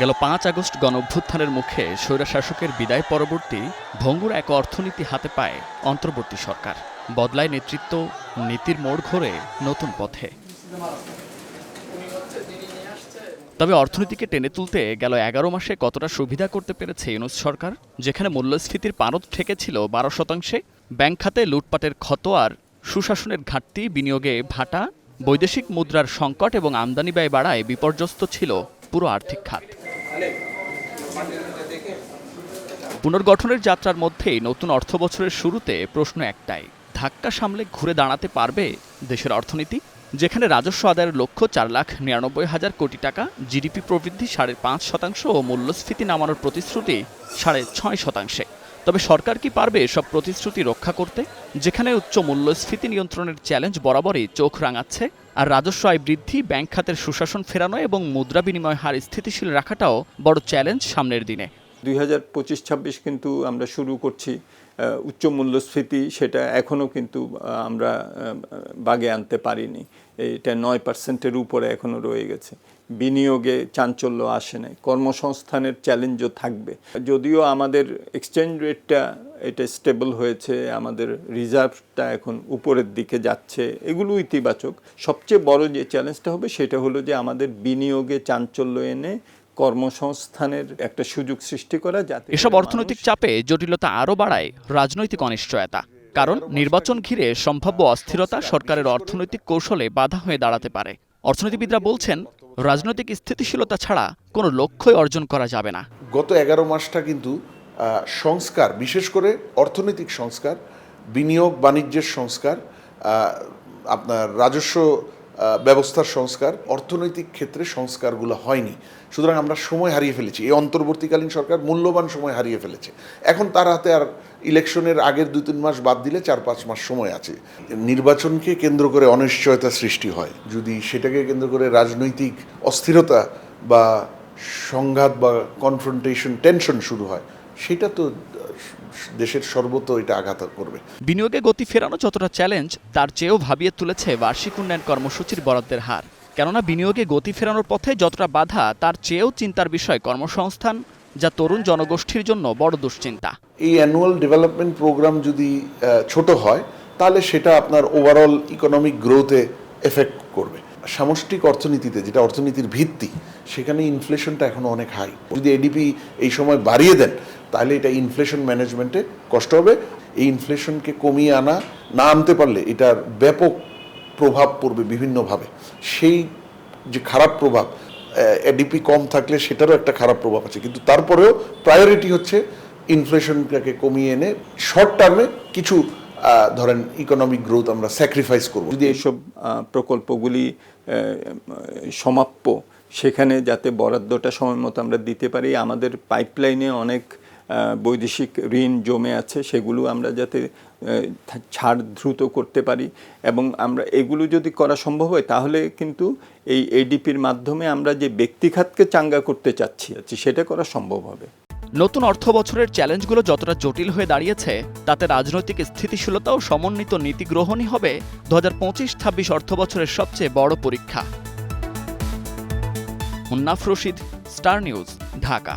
গেল পাঁচ আগস্ট গণ অভ্যুত্থানের মুখে স্বৈরশাসকের বিদায় পরবর্তী ভঙ্গুর এক অর্থনীতি হাতে পায় অন্তর্বর্তী সরকার। বদলায় নেতৃত্ব, নীতির মোড় ঘোরে নতুন পথে। তবে অর্থনীতিকে টেনে তুলতে গেল এগারো মাসে কতটা সুবিধা করতে পেরেছে ইউনুস সরকার? যেখানে মূল্যস্ফীতির পারদ ঠেকেছিল বারো শতাংশে, ব্যাংক খাতে লুটপাটের ক্ষত আর সুশাসনের ঘাটতি বিনিয়োগে ভাটা, বৈদেশিক মুদ্রার সংকট এবং আমদানি ব্যয় বাড়ায় বিপর্যস্ত ছিল পুরো আর্থিক খাত। পুনর্গঠনের যাত্রার মধ্যেই নতুন অর্থ বছরের শুরুতে প্রশ্ন একটাই, ধাক্কা সামলে ঘুরে দাঁড়াতে পারবে দেশের অর্থনীতি? যেখানে রাজস্ব আদায়ের লক্ষ্য চার লাখ নিরানব্বই হাজার কোটি টাকা, জিডিপি প্রবৃদ্ধি সাড়ে পাঁচ শতাংশ ও মূল্যস্ফীতি নামানোর প্রতিশ্রুতি সাড়ে ছয় শতাংশে। তবে সরকার কি পারবে সব প্রতিশ্রুতি রক্ষা করতে? যেখানে উচ্চ মূল্যস্ফীতি নিয়ন্ত্রণের চ্যালেঞ্জ বরাবরই চোখ রাঙাচ্ছে, আর রাজস্ব আয় বৃদ্ধি, ব্যাংক খাতের সুশাসন ফেরানো এবং মুদ্রা বিনিময় হার স্থিতিশীল রাখাটাও বড় চ্যালেঞ্জ সামনের দিনে। দুই হাজার পঁচিশ ছাব্বিশ কিন্তু আমরা শুরু করছি উচ্চ মূল্যস্ফীতি সেটা এখনও কিন্তু আমরা বাগে আনতে পারিনি। এটা নয় পার্সেন্টের উপরে এখনও রয়ে গেছে। বিনিয়োগে চাঞ্চল্য আসে নাই। কর্মসংস্থানের চ্যালেঞ্জও থাকবে। যদিও আমাদের এক্সচেঞ্জ রেটটা এটা স্টেবল হয়েছে, আমাদের রিজার্ভটা এখন উপরের দিকে যাচ্ছে, এগুলো ইতিবাচক। সবচেয়ে বড় যে চ্যালেঞ্জটা হবে সেটা হলো যে আমাদের বিনিয়োগে চাঞ্চল্য এনে কর্মসংস্থানের একটা সুযোগ সৃষ্টি করা যাতে এসব অর্থনৈতিক চাপে জটিলতা আরও বাড়ায় রাজনৈতিক অনিশ্চয়তা। কারণ নির্বাচন ঘিরে সম্ভাব্য অস্থিরতা সরকারের অর্থনৈতিক কৌশলে বাধা হয়ে দাঁড়াতে পারে। অর্থনীতিবিদরা বলছেন রাজনৈতিক স্থিতিশীলতা ছাড়া কোনো লক্ষ্যই অর্জন করা যাবে না। গত এগারো মাসটা কিন্তু সংস্কার বিশেষ করে অর্থনৈতিক সংস্কার বিনিয়োগ বাণিজ্যের সংস্কার আপনার রাজস্ব ব্যবস্থার সংস্কার, অর্থনৈতিক ক্ষেত্রে সংস্কারগুলো হয়নি। সুতরাং আমরা সময় হারিয়ে ফেলেছি। এই অন্তর্বর্তীকালীন সরকার মূল্যবান সময় হারিয়ে ফেলেছে। এখন তার হাতে আর ইলেকশনের আগের দু তিন মাস বাদ দিলে চার পাঁচ মাস সময় আছে। নির্বাচনকে কেন্দ্র করে অনিশ্চয়তা সৃষ্টি হয়। যদি সেটাকে কেন্দ্র করে রাজনৈতিক অস্থিরতা বা সংঘাত বা কনফ্রন্টেশন টেনশন শুরু হয়, সেটা তো দেশের সর্বত্র এটা আঘাত করবে। বিনিয়োগে গতি ফেরানো যতটা চ্যালেঞ্জ তার চেয়েও ভাবিয়ে তুলেছে বার্ষিক উন্নয়ন কর্মসূচির বরাদ্দের হার। কেননা বিনিয়োগে গতি ফেরানোর পথে যতটা বাধা তার চেয়েও চিন্তার বিষয় কর্মসংস্থান যা তরুণ জনগোষ্ঠীর জন্য বড় দুশ্চিন্তা। এই অ্যানুয়াল ডেভেলপমেন্ট প্রোগ্রাম যদি ছোট হয় তাহলে সেটা আপনার ওভারঅল ইকোনমিক গ্রোথে এফেক্ট করবে। সামষ্টিক অর্থনীতিতে যেটা অর্থনীতির ভিত্তি সেখানে ইনফ্লেশনটা এখনও অনেক হাই যদি এডিপি এই সময় বাড়িয়ে দেন তাহলে এটা ইনফ্লেশন ম্যানেজমেন্টে কষ্ট হবে। এই ইনফ্লেশনকে কমিয়ে আনা, না আনতে পারলে এটার ব্যাপক প্রভাব পড়বে বিভিন্নভাবে। সেই যে খারাপ প্রভাব এডিপি কম থাকলে সেটারও একটা খারাপ প্রভাব আছে। কিন্তু তারপরেও প্রায়োরিটি হচ্ছে ইনফ্লেশনটাকে কমিয়ে এনে শর্ট টার্মে কিছু ধরেন ইকোনমিক গ্রোথ আমরা স্যাক্রিফাইস করব। যদি এইসব প্রকল্পগুলি সমাপ্য, সেখানে যাতে বরাদ্দটা সময় মতো আমরা দিতে পারি, আমাদের পাইপলাইনে অনেক বৈদেশিক ঋণ জমে আছে, সেগুলো আমরা যাতে ছাড় দ্রুত করতে পারি। এবং আমরা এগুলো যদি করা সম্ভব হয়, তাহলে কিন্তু এই এডিপির মাধ্যমে আমরা যে ব্যক্তিখাতকে চাঙ্গা করতে চাচ্ছি সেটা করা সম্ভব হবে। নতুন অর্থ বছরের চ্যালেঞ্জগুলো যতটা জটিল হয়ে দাঁড়িয়েছে, তাতে রাজনৈতিক স্থিতিশীলতা ও সমন্বিত নীতি গ্রহণই হবে দু হাজার পঁচিশ ছাব্বিশ অর্থ বছরের সবচেয়ে বড় পরীক্ষা। Munnaf Rashid, Star News, Dhaka.